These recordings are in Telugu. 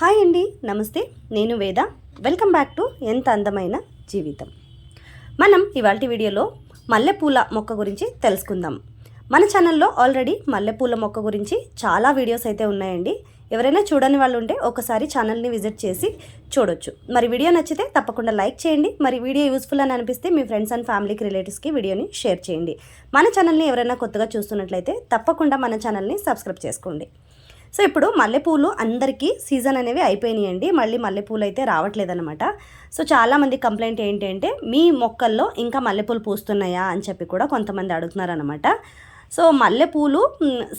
హాయ్ అండి నమస్తే. నేను వేద. వెల్కమ్ బ్యాక్ టు ఎంత అందమైన జీవితం. మనం ఇవాళ వీడియోలో మల్లెపూల మొక్క గురించి తెలుసుకుందాం. మన ఛానల్లో ఆల్రెడీ మల్లెపూల మొక్క గురించి చాలా వీడియోస్ అయితే ఉన్నాయండి. ఎవరైనా చూడని వాళ్ళు ఉంటే ఒకసారి ఛానల్ని విజిట్ చేసి చూడొచ్చు. మరి వీడియో నచ్చితే తప్పకుండా లైక్ చేయండి. మరి వీడియో యూస్ఫుల్ అని అనిపిస్తే మీ ఫ్రెండ్స్ అండ్ ఫ్యామిలీకి రిలేటివ్స్కి వీడియోని షేర్ చేయండి. మన ఛానల్ని ఎవరైనా కొత్తగా చూస్తున్నట్లయితే తప్పకుండా మన ఛానల్ని సబ్స్క్రైబ్ చేసుకోండి. సో ఇప్పుడు మల్లెపూలు అందరికీ సీజన్ అనేవి అయిపోయినాయండి. మళ్ళీ మల్లెపూలు అయితే రావట్లేదన్నమాట. సో చాలామంది కంప్లైంట్ ఏంటంటే మీ మొక్కల్లో ఇంకా మల్లెపూలు పూస్తున్నాయా? అని చెప్పి కూడా కొంతమంది అడుగుతున్నారనమాట సో మల్లెపూలు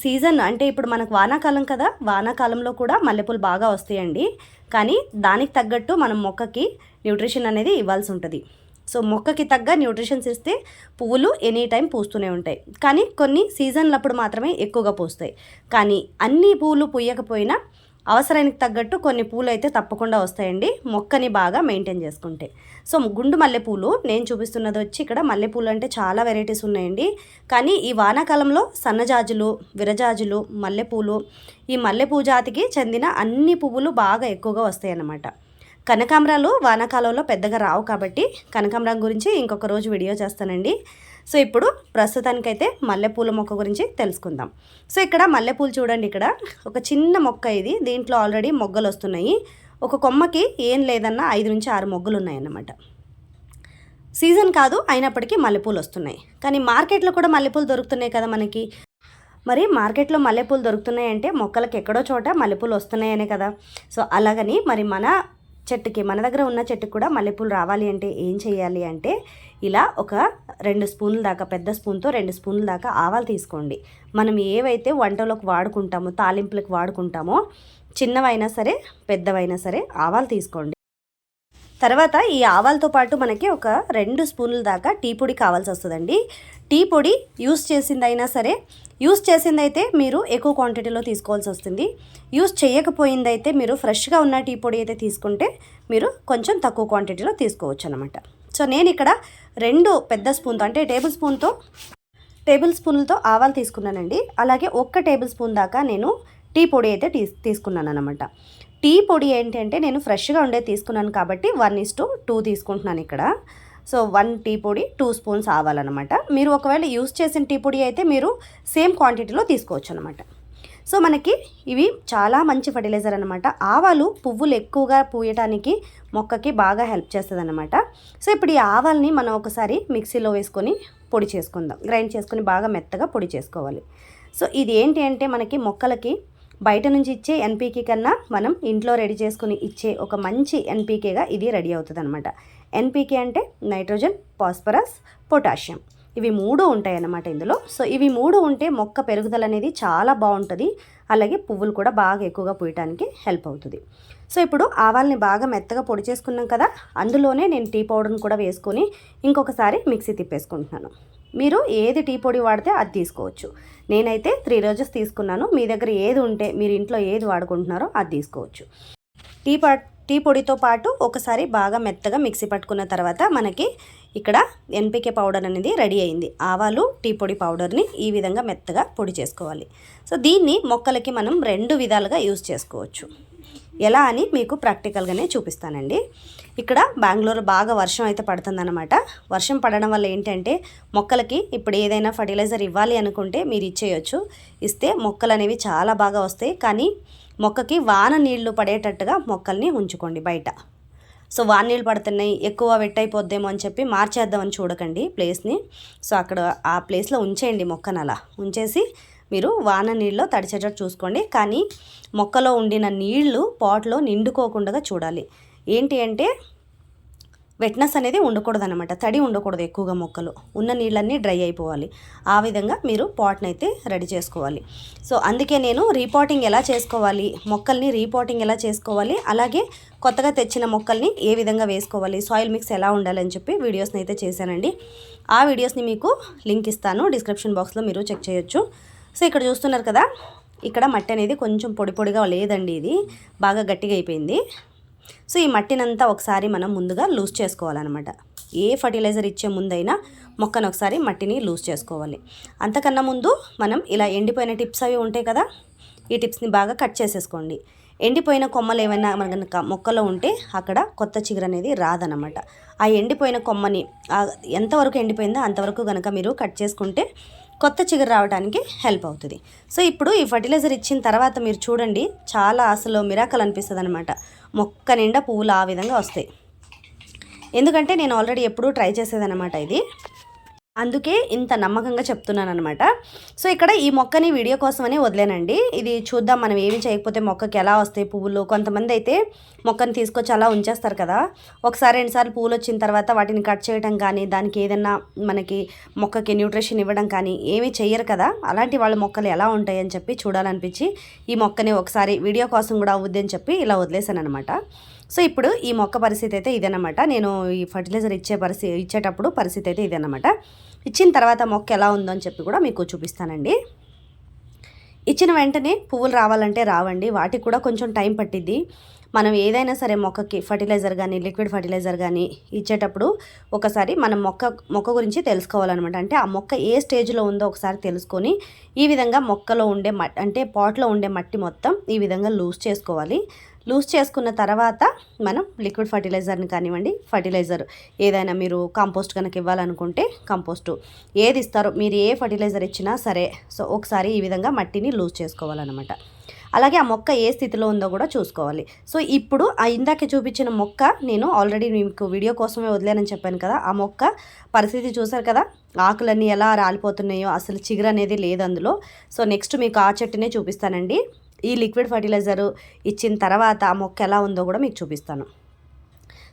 సీజన్ అంటే ఇప్పుడు మనకు వానాకాలం కదా వానాకాలంలో కూడా మల్లెపూలు బాగా వస్తాయండి. కానీ దానికి తగ్గట్టు మనం మొక్కకి న్యూట్రిషన్ అనేది ఇవ్వాల్సి ఉంటుంది. సో మొక్కకి తగ్గ న్యూట్రిషన్స్ ఇస్తే పువ్వులు ఎనీ టైం పూస్తూనే ఉంటాయి. కానీ కొన్ని సీజన్లప్పుడు మాత్రమే ఎక్కువగా పూస్తాయి. కానీ అన్ని పూలు పూయకపోయినా అవసరానికి తగ్గట్టు కొన్ని పూలు అయితే తప్పకుండా వస్తాయండి. మొక్కని బాగా మెయింటైన్ చేసుకుంటే. సో గుండు మల్లెపూలు నేను చూపిస్తున్నది వచ్చి ఇక్కడ మల్లెపూలు అంటే చాలా వెరైటీస్ ఉన్నాయండి. కానీ ఈ వానాకాలంలో సన్నజాజులు విరజాజులు మల్లెపూలు ఈ మల్లెపూ జాతికి చెందిన అన్ని పువ్వులు బాగా ఎక్కువగా వస్తాయి అన్నమాట కనకాంబరాలు వానాకాలంలో పెద్దగా రావు కాబట్టి కనకాంబరం గురించి ఇంకొక రోజు వీడియో చేస్తానండి. సో ఇప్పుడు ప్రస్తుతానికైతే మల్లెపూల మొక్క గురించి తెలుసుకుందాం. సో ఇక్కడ మల్లెపూలు చూడండి ఇక్కడ. ఒక చిన్న మొక్క ఇది. దీంట్లో ఆల్రెడీ మొగ్గలు వస్తున్నాయి. ఒక కొమ్మకి ఏం లేదన్నా ఐదు నుంచి ఆరు మొగ్గలు ఉన్నాయన్నమాట. సీజన్ కాదు అయినప్పటికీ మల్లెపూలు వస్తున్నాయి. కానీ మార్కెట్లో కూడా మల్లెపూలు దొరుకుతున్నాయి కదా మనకి. మరి మార్కెట్లో మల్లెపూలు దొరుకుతున్నాయి అంటే మొక్కలకు ఎక్కడో చోట మల్లెపూలు వస్తున్నాయనే కదా. సో అలాగని మరి మన చెట్టుకి మన దగ్గర ఉన్న చెట్టుకి కూడా మల్లెపూలు రావాలి అంటే ఏం చేయాలి అంటే ఇలా ఒక రెండు స్పూన్ల దాకా పెద్ద స్పూన్తో రెండు స్పూన్ల దాకా ఆవాలు తీసుకోండి. మనం ఏవైతే వంటలోకి వాడుకుంటామో తాలింపులకు వాడుకుంటామో చిన్నవైనా సరే పెద్దవైనా సరే ఆవాలు తీసుకోండి. తర్వాత ఈ ఆవాలతో పాటు మనకి ఒక రెండు స్పూన్ల దాకా టీ పొడి కావాల్సి వస్తుందండి. టీ పొడి యూస్ చేసిందైనా సరే యూస్ చేసిందైతే మీరు ఎక్కువ క్వాంటిటీలో తీసుకోవాల్సి వస్తుంది. యూస్ చేయకపోయిందైతే మీరు ఫ్రెష్గా ఉన్న టీ పొడి అయితే తీసుకుంటే మీరు కొంచెం తక్కువ క్వాంటిటీలో తీసుకోవచ్చు అనమాట సో నేను ఇక్కడ రెండు పెద్ద స్పూన్తో అంటే టేబుల్ స్పూన్తో టేబుల్ స్పూన్లతో ఆవాలు తీసుకున్నానండి. అలాగే ఒక్క టేబుల్ స్పూన్ దాకా నేను టీ పొడి అయితే తీ తీసుకున్నాను అనమాట టీ పొడి ఏంటంటే నేను ఫ్రెష్గా ఉండే తీసుకున్నాను కాబట్టి వన్ ఇస్ టు టూ తీసుకుంటున్నాను ఇక్కడ. సో వన్ టీ పొడి టూ స్పూన్స్ ఆవాలన్నమాట. మీరు ఒకవేళ యూస్ చేసిన టీ పొడి అయితే మీరు సేమ్ క్వాంటిటీలో తీసుకోవచ్చు అనమాట సో మనకి ఇవి చాలా మంచి ఫర్టిలైజర్ అనమాట ఆవాలు పువ్వులు ఎక్కువగా పూయటానికి మొక్కకి బాగా హెల్ప్ చేస్తుంది అనమాట సో ఇప్పుడు ఈ ఆవాల్ని మనం ఒకసారి మిక్సీలో వేసుకొని పొడి చేసుకుందాం. గ్రైండ్ చేసుకొని బాగా మెత్తగా పొడి చేసుకోవాలి. సో ఇది ఏంటి అంటే మనకి మొక్కలకి బయట నుంచి ఇచ్చే ఎన్పీకే కన్నా మనం ఇంట్లో రెడీ చేసుకుని ఇచ్చే ఒక మంచి ఎన్పీకేగా ఇది రెడీ అవుతుంది అనమాట ఎన్పీకే అంటే నైట్రోజన్ ఫాస్ఫరస్ పొటాషియం. ఇవి మూడు ఉంటాయి అన్నమాట ఇందులో. సో ఇవి మూడు ఉంటే మొక్క పెరుగుదల అనేది చాలా బాగుంటుంది. అలాగే పువ్వులు కూడా బాగా ఎక్కువగా పూయటానికి హెల్ప్ అవుతుంది. సో ఇప్పుడు ఆవాల్ని బాగా మెత్తగా పొడి చేసుకున్నాం కదా అందులోనే నేను టీ పౌడర్ని కూడా వేసుకొని ఇంకొకసారి మిక్సీ తిప్పేసుకుంటున్నాను. మీరు ఏది టీ పొడి వాడితే అది తీసుకోవచ్చు. నేనైతే త్రీ రోజెస్ తీసుకున్నాను. మీ దగ్గర ఏది ఉంటే మీరు ఇంట్లో ఏది వాడుకుంటున్నారో అది తీసుకోవచ్చు. టీ పా టీ పొడితో పాటు ఒకసారి బాగా మెత్తగా మిక్సీ పట్టుకున్న తర్వాత మనకి ఇక్కడ ఎన్పికే పౌడర్ అనేది రెడీ అయింది. ఆవాలు టీ పొడి పౌడర్ని ఈ విధంగా మెత్తగా పొడి చేసుకోవాలి. సో దీన్ని మొక్కలకి మనం రెండు విధాలుగా యూస్ చేసుకోవచ్చు. ఎలా అని మీకు ప్రాక్టికల్గానే చూపిస్తానండి. ఇక్కడ బెంగళూరు బాగా వర్షం అయితే పడుతుందన్నమాట. వర్షం పడడం వల్ల ఏంటంటే మొక్కలకి ఇప్పుడు ఏదైనా ఫర్టిలైజర్ ఇవ్వాలి అనుకుంటే మీరు ఇచ్చేయచ్చు. ఇస్తే మొక్కలు అనేవి చాలా బాగా వస్తాయి. కానీ మొక్కకి వాన నీళ్ళు పడేటట్టుగా మొక్కల్ని ఉంచుకోండి బయట. సో వాన నీళ్ళు పడుతున్నాయి ఎక్కువ వెట్ అయిపోద్దేమో అని చెప్పి మార్చేద్దామని చూడకండి ప్లేస్ని. సో అక్కడ ఆ ప్లేస్లో ఉంచేయండి మొక్కను అలా. ఉంచేసి మీరు వాన నీళ్ళలో తడిచేటట్టు చూసుకోండి. కానీ మొక్కలో ఉండిన నీళ్ళు పాట్లో నిండుకోకుండా చూడాలి. ఏంటి అంటే వెట్నెస్ అనేది ఉండకూడదు అనమాట తడి ఉండకూడదు ఎక్కువగా మొక్కలు. ఉన్న నీళ్ళన్నీ డ్రై అయిపోవాలి. ఆ విధంగా మీరు పాట్ని అయితే రెడీ చేసుకోవాలి. సో అందుకే నేను రీపాటింగ్ ఎలా చేసుకోవాలి మొక్కల్ని రీపాటింగ్ ఎలా చేసుకోవాలి అలాగే కొత్తగా తెచ్చిన మొక్కల్ని ఏ విధంగా వేసుకోవాలి సాయిల్ మిక్స్ ఎలా ఉండాలని చెప్పి వీడియోస్ని అయితే చేశానండి. ఆ వీడియోస్ని మీకు లింక్ ఇస్తాను. డిస్క్రిప్షన్ బాక్స్లో మీరు చెక్ చేయొచ్చు. సో ఇక్కడ చూస్తున్నారు కదా ఇక్కడ మట్టి అనేది కొంచెం పొడి పొడిగా లేదండి ఇది బాగా గట్టిగా అయిపోయింది. సో ఈ మట్టినంతా ఒకసారి మనం ముందుగా లూజ్ చేసుకోవాలన్నమాట. ఏ ఫర్టిలైజర్ ఇచ్చే ముందైనా మొక్కను ఒకసారి మట్టిని లూజ్ చేసుకోవాలి. అంతకన్నా ముందు మనం ఇలా ఎండిపోయిన టిప్స్ అవి ఉంటాయి కదా ఈ టిప్స్ని బాగా కట్ చేసేసుకోండి. ఎండిపోయిన కొమ్మలు ఏమైనా మనక మొక్కలో ఉంటే అక్కడ కొత్త చిగురు అనేది రాదనమాట ఆ ఎండిపోయిన కొమ్మని ఎంతవరకు ఎండిపోయిందో అంతవరకు కనుక మీరు కట్ చేసుకుంటే కొత్త చిగురు రావడానికి హెల్ప్ అవుతుంది. సో ఇప్పుడు ఈ ఫర్టిలైజర్ ఇచ్చిన తర్వాత మీరు చూడండి చాలా అసలు మిరాకల్ అనిపిస్తుంది అనమాట మొక్క నిండా పువ్వులు ఆ విధంగా వస్తాయి. ఎందుకంటే నేను ఆల్రెడీ ఎప్పుడూ ట్రై చేసేదనమాట ఇది. అందుకే ఇంత నమ్మకంగా చెప్తున్నాను అనమాట సో ఇక్కడ ఈ మొక్కని వీడియో కోసమని వదిలేనండి. ఇది చూద్దాం మనం ఏమి చేయకపోతే మొక్కకి ఎలా వస్తాయి పువ్వులు. కొంతమంది అయితే మొక్కని తీసుకొచ్చి అలా ఉంచేస్తారు కదా. ఒకసారి రెండుసార్లు పువ్వులు వచ్చిన తర్వాత వాటిని కట్ చేయడం కానీ దానికి ఏదైనా మనకి మొక్కకి న్యూట్రిషన్ ఇవ్వడం కానీ ఏమీ చెయ్యరు కదా. అలాంటి వాళ్ళ మొక్కలు ఎలా ఉంటాయని చెప్పి చూడాలనిపించి ఈ మొక్కని ఒకసారి వీడియో కోసం కూడా అవుద్ది అని చెప్పి ఇలా వదిలేసాను అనమాట సో ఇప్పుడు ఈ మొక్క పరిస్థితి అయితే ఇదేనమాట. నేను ఈ ఫర్టిలైజర్ ఇచ్చే పరిస్థితి ఇచ్చేటప్పుడు పరిస్థితి అయితే ఇదేనమాట. ఇచ్చిన తర్వాత మొక్క ఎలా ఉందో అని చెప్పి కూడా మీకు చూపిస్తానండి. ఇచ్చిన వెంటనే పువ్వులు రావాలంటే రావండి. వాటికి కూడా కొంచెం టైం పట్టిద్ది. మనం ఏదైనా సరే మొక్కకి ఫర్టిలైజర్ కానీ లిక్విడ్ ఫర్టిలైజర్ కానీ ఇచ్చేటప్పుడు ఒకసారి మనం మొక్క మొక్క గురించి తెలుసుకోవాలన్నమాట. అంటే ఆ మొక్క ఏ స్టేజ్లో ఉందో ఒకసారి తెలుసుకొని ఈ విధంగా మొక్కలో ఉండే మ అంటే పాట్లో ఉండే మట్టి మొత్తం ఈ విధంగా లూజ్ చేసుకోవాలి. లూజ్ చేసుకున్న తర్వాత మనం లిక్విడ్ ఫర్టిలైజర్ని కానివ్వండి ఫర్టిలైజర్ ఏదైనా మీరు కంపోస్ట్ కనుక ఇవ్వాలనుకుంటే కంపోస్ట్. ఏది ఇస్తారో మీరు ఏ ఫర్టిలైజర్ ఇచ్చినా సరే సో ఒకసారి ఈ విధంగా మట్టిని లూజ్ చేసుకోవాలన్నమాట. అలాగే ఆ మొక్క ఏ స్థితిలో ఉందో కూడా చూసుకోవాలి. సో ఇప్పుడు ఆ ఇందాక చూపించిన మొక్క నేను ఆల్రెడీ మీకు వీడియో కోసమే వదిలేనని చెప్పాను కదా ఆ మొక్క పరిస్థితి చూసారు కదా? ఆకులన్నీ ఎలా రాలిపోతున్నాయో అసలు చిగురు అనేది లేదు అందులో. సో నెక్స్ట్ మీకు ఆ చెట్టునే చూపిస్తానండి. ఈ లిక్విడ్ ఫర్టిలైజరు ఇచ్చిన తర్వాత ఆ మొక్క ఎలా ఉందో కూడా మీకు చూపిస్తాను.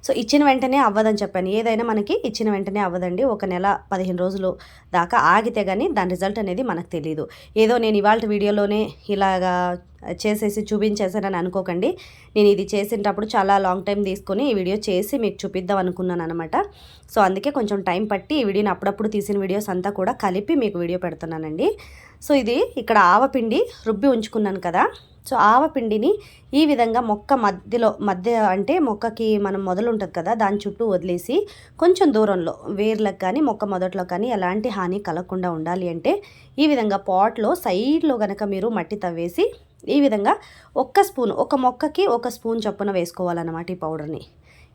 సో ఇచ్చిన వెంటనే అవ్వదని చెప్పాను ఏదైనా మనకి ఇచ్చిన వెంటనే అవ్వదండి. ఒక నెల పదిహేను రోజులు దాకా ఆగితే కానీ దాని రిజల్ట్ అనేది మనకు తెలియదు ఏదో నేను ఇవాళ వీడియోలోనే ఇలాగా చేసేసి చూపించేసానని అనుకోకండి. నేను ఇది చేసేటప్పుడు చాలా లాంగ్ టైం తీసుకొని ఈ వీడియో చేసి మీకు చూపిద్దాం అనుకున్నాను అనమాట సో అందుకే కొంచెం టైం పట్టి ఈ వీడియోని అప్పుడప్పుడు తీసిన వీడియోస్ అంతా కూడా కలిపి మీకు వీడియో పెడుతున్నానండి. సో ఇది ఇక్కడ ఆవపిండి రుబ్బి ఉంచుకున్నాను కదా. సో ఆవపిండిని ఈ విధంగా మొక్క మధ్యలో మధ్య అంటే మొక్కకి మనం మొదలు ఉంటుంది కదా దాని చుట్టూ వదిలేసి కొంచెం దూరంలో వేర్లకు కానీ మొక్క మొదట్లో కానీ ఎలాంటి హాని కలగకుండా ఉండాలి అంటే ఈ విధంగా పాట్లో సైడ్లో కనుక మీరు మట్టి తవ్వేసి ఈ విధంగా ఒక్క స్పూన్ ఒక మొక్కకి ఒక స్పూన్ చొప్పున వేసుకోవాలన్నమాట ఈ పౌడర్ని.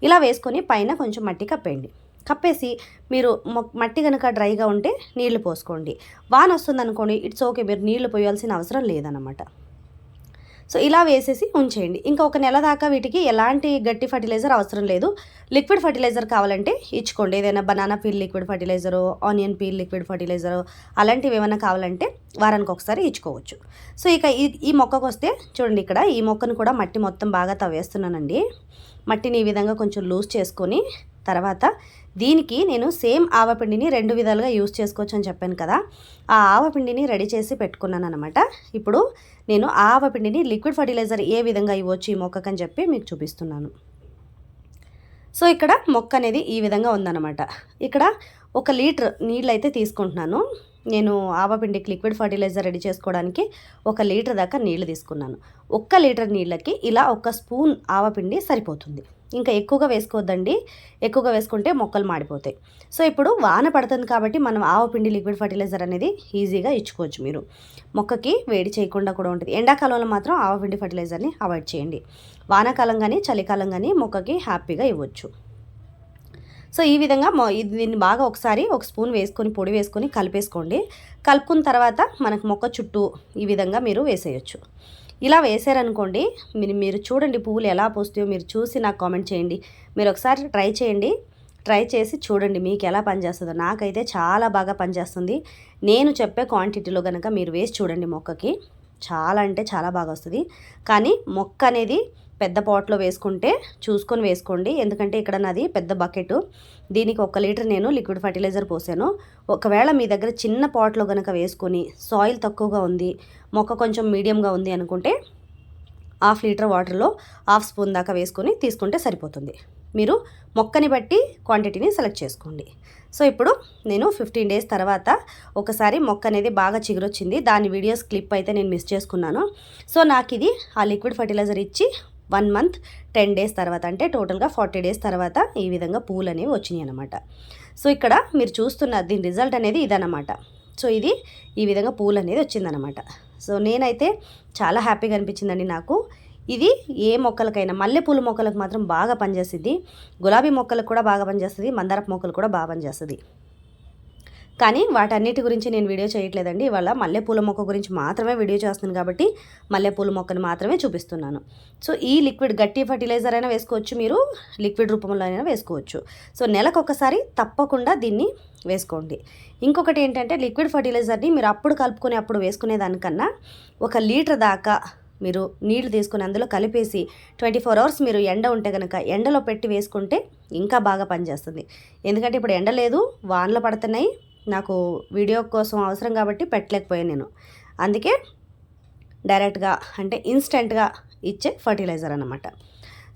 ఇలా వేసుకొని పైన కొంచెం మట్టి కప్పేయండి. కప్పేసి మీరు మట్టి కనుక డ్రైగా ఉంటే నీళ్ళు పోసుకోండి. వాన వస్తుంది అనుకోండి ఇట్స్ ఓకే మీరు నీళ్ళు పోయాల్సిన అవసరం లేదన్నమాట. సో ఇలా వేసేసి ఉంచేయండి. ఇంకా ఒక నెల దాకా వీటికి ఎలాంటి గట్టి ఫర్టిలైజర్ అవసరం లేదు. లిక్విడ్ ఫర్టిలైజర్ కావాలంటే ఇచ్చుకోండి. ఏదైనా banana peel liquid fertilizer onion peel liquid fertilizer అలాంటివి ఏమైనా కావాలంటే వారానికి ఒకసారి ఇచ్చుకోవచ్చు. సో ఇక ఈ ఈ మొక్కకు వస్తే చూడండి ఇక్కడ ఈ మొక్కను కూడా మట్టి మొత్తం బాగా తవ్వేస్తున్నానండి. మట్టిని ఈ విధంగా కొంచెం లూజ్ చేసుకొని తర్వాత దీనికి నేను సేమ్ ఆవపిండిని రెండు విధాలుగా యూస్ చేసుకోవచ్చు అని చెప్పాను కదా. ఆ ఆవపిండిని రెడీ చేసి పెట్టుకున్నాను అనమాట ఇప్పుడు నేను ఆవపిండిని లిక్విడ్ ఫర్టిలైజర్ ఏ విధంగా ఇవ్వచ్చు ఈ మొక్కకని చెప్పి మీకు చూపిస్తున్నాను. సో ఇక్కడ మొక్క అనేది ఈ విధంగా ఉందన్నమాట. ఇక్కడ ఒక లీటర్ నీళ్ళు అయితే తీసుకుంటున్నాను. నేను ఆవపిండికి లిక్విడ్ ఫర్టిలైజర్ రెడీ చేసుకోవడానికి ఒక లీటర్ దాకా నీళ్ళు తీసుకున్నాను. ఒక్క లీటర్ నీళ్ళకి ఇలా ఒక స్పూన్ ఆవపిండి సరిపోతుంది. ఇంకా ఎక్కువగా వేసుకోవద్దండి. ఎక్కువగా వేసుకుంటే మొక్కలు మాడిపోతాయి. సో ఇప్పుడు వాన పడుతుంది కాబట్టి మనం ఆవు పిండి లిక్విడ్ ఫర్టిలైజర్ అనేది ఈజీగా ఇచ్చుకోవచ్చు మీరు. మొక్కకి వేడి చేయకుండా కూడా ఉంటుంది. ఎండాకాలంలో మాత్రం ఆవపిండి ఫర్టిలైజర్ని అవాయిడ్ చేయండి. వానాకాలం కానీ చలికాలం కానీ మొక్కకి హ్యాపీగా ఇవ్వచ్చు. సో ఈ విధంగా దీన్ని బాగా ఒకసారి ఒక స్పూన్ వేసుకొని పొడి వేసుకొని కలిపేసుకోండి. కలుపుకున్న తర్వాత మనకు మొక్క చుట్టూ ఈ విధంగా మీరు వేసేయచ్చు. ఇలా వేసారనుకోండి మీరు మీరు చూడండి పువ్వులు ఎలా పోస్తాయో మీరు చూసి నాకు కామెంట్ చేయండి. మీరు ఒకసారి ట్రై చేయండి. ట్రై చేసి చూడండి మీకు ఎలా పనిచేస్తుందో. నాకైతే చాలా బాగా పనిచేస్తుంది. నేను చెప్పే క్వాంటిటీలో కనుక మీరు వేసి చూడండి మొక్కకి. చాలా అంటే చాలా బాగా వస్తుంది. కానీ మొక్క అనేది పెద్ద పాట్లో వేసుకుంటే చూసుకొని వేసుకోండి. ఎందుకంటే ఇక్కడ నాది పెద్ద బకెట్. దీనికి ఒక లీటర్ నేను లిక్విడ్ ఫర్టిలైజర్ పోసాను. ఒకవేళ మీ దగ్గర చిన్న పాట్లో కనుక వేసుకొని సాయిల్ తక్కువగా ఉంది మొక్క కొంచెం మీడియంగా ఉంది అనుకుంటే హాఫ్ లీటర్ వాటర్లో హాఫ్ స్పూన్ దాకా వేసుకొని తీసుకుంటే సరిపోతుంది. మీరు మొక్కని బట్టి క్వాంటిటీని సెలెక్ట్ చేసుకోండి. సో ఇప్పుడు నేను ఫిఫ్టీన్ డేస్ తర్వాత ఒకసారి మొక్క అనేది బాగా చిగురొచ్చింది. దాని వీడియోస్ క్లిప్ అయితే నేను మిస్ చేసుకున్నాను. సో నాకు ఇది ఆ లిక్విడ్ ఫర్టిలైజర్ ఇచ్చి వన్ మంత్ టెన్ డేస్ తర్వాత అంటే టోటల్గా ఫార్టీ డేస్ తర్వాత ఈ విధంగా పూలు అనేవి వచ్చినాయి అనమాట సో ఇక్కడ మీరు చూస్తున్న దీని రిజల్ట్ అనేది ఇదనమాట సో ఇది ఈ విధంగా పూలు అనేది వచ్చిందనమాట సో నేనైతే చాలా హ్యాపీగా అనిపించిందండి నాకు. ఇది ఏ మొక్కలకైనా మల్లెపూల మొక్కలకు మాత్రం బాగా పనిచేస్తుంది గులాబీ మొక్కలకు కూడా బాగా పనిచేస్తుంది మందారపు మొక్కలు కూడా బాగా పనిచేస్తుంది కానీ వాటన్నిటి గురించి నేను వీడియో చేయట్లేదండి. ఇవాళ మల్లెపూల మొక్క గురించి మాత్రమే వీడియో చేస్తున్నాను కాబట్టి మల్లెపూల మొక్కను మాత్రమే చూపిస్తున్నాను. సో ఈ లిక్విడ్ గట్టి ఫర్టిలైజర్ అయినా వేసుకోవచ్చు మీరు లిక్విడ్ రూపంలో అయినా వేసుకోవచ్చు. సో నెలకు ఒకసారి తప్పకుండా దీన్ని వేసుకోండి. ఇంకొకటి ఏంటంటే లిక్విడ్ ఫర్టిలైజర్ని మీరు అప్పుడు కలుపుకొని అప్పుడు వేసుకునే దానికన్నా ఒక లీటర్ దాకా మీరు నీళ్ళు తీసుకుని అందులో కలిపేసి ట్వంటీ ఫోర్ అవర్స్ మీరు ఎండ ఉంటే కనుక ఎండలో పెట్టి వేసుకుంటే ఇంకా బాగా పనిచేస్తుంది. ఎందుకంటే ఇప్పుడు ఎండ లేదు వానలు పడుతున్నాయి నాకు వీడియో కోసం అవసరం కాబట్టి పెట్టలేకపోయాను నేను. అందుకే డైరెక్ట్గా అంటే ఇన్స్టెంట్గా ఇచ్చే ఫర్టిలైజర్ అన్నమాట.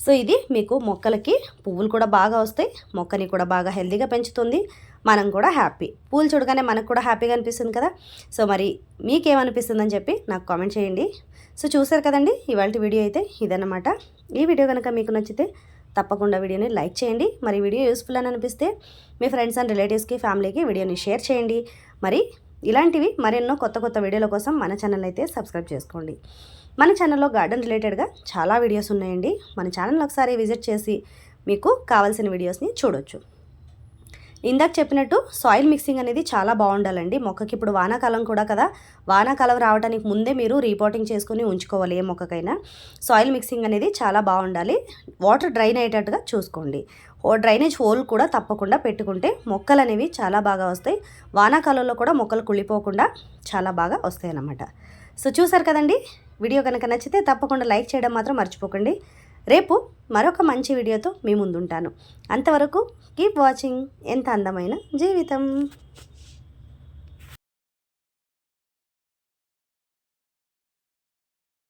సో ఇది మీకు మొక్కలకి పువ్వులు కూడా బాగా వస్తాయి మొక్కని కూడా బాగా హెల్తీగా పెంచుతుంది మనం కూడా హ్యాపీ. పూలు చూడగానే మనకు కూడా హ్యాపీగా అనిపిస్తుంది కదా? సో మరి మీకేమనిపిస్తుందని చెప్పి నాకు కామెంట్ చేయండి. సో చూసారు కదండి ఇవాళ వీడియో అయితే ఇదన్నమాట. ఈ వీడియో కనుక మీకు నచ్చితే తప్పకుండా వీడియోని లైక్ చేయండి. మరి వీడియో యూస్ఫుల్ అని అనిపిస్తే మీ ఫ్రెండ్స్ అండ్ రిలేటివ్స్కి ఫ్యామిలీకి వీడియోని షేర్ చేయండి. మరి ఇలాంటివి మరెన్నో కొత్త కొత్త వీడియోల కోసం మన ఛానల్ అయితే సబ్స్క్రైబ్ చేసుకోండి. మన ఛానల్లో గార్డెన్ రిలేటెడ్గా చాలా వీడియోస్ ఉన్నాయండి. మన ఛానల్ ఒకసారి విజిట్ చేసి మీకు కావాల్సిన వీడియోస్ని చూడొచ్చు. ఇందాక చెప్పినట్టు సాయిల్ మిక్సింగ్ అనేది చాలా బాగుండాలండి. మొక్కకి ఇప్పుడు వానాకాలం కూడా కదా. వానాకాలం రావడానికి ముందే మీరు రీపోటింగ్ చేసుకుని ఉంచుకోవాలి ఏ మొక్కకైనా. సాయిల్ మిక్సింగ్ అనేది చాలా బాగుండాలి. వాటర్ డ్రైన్ అయ్యేటట్టుగా చూసుకోండి. ఓ డ్రైనేజ్ హోల్ కూడా తప్పకుండా పెట్టుకుంటే మొక్కలు అనేవి చాలా బాగా వస్తాయి. వానాకాలంలో కూడా మొక్కలు కుళ్ళిపోకుండా చాలా బాగా వస్తాయి అన్నమాట సో చూసారు కదండి? వీడియో కనుక నచ్చితే తప్పకుండా లైక్ చేయడం మాత్రం మర్చిపోకండి. రేపు మరొక మంచి వీడియోతో మీ ముందుంటాను. అంతవరకు కీప్ వాచింగ్ ఎంత అందమైన జీవితం.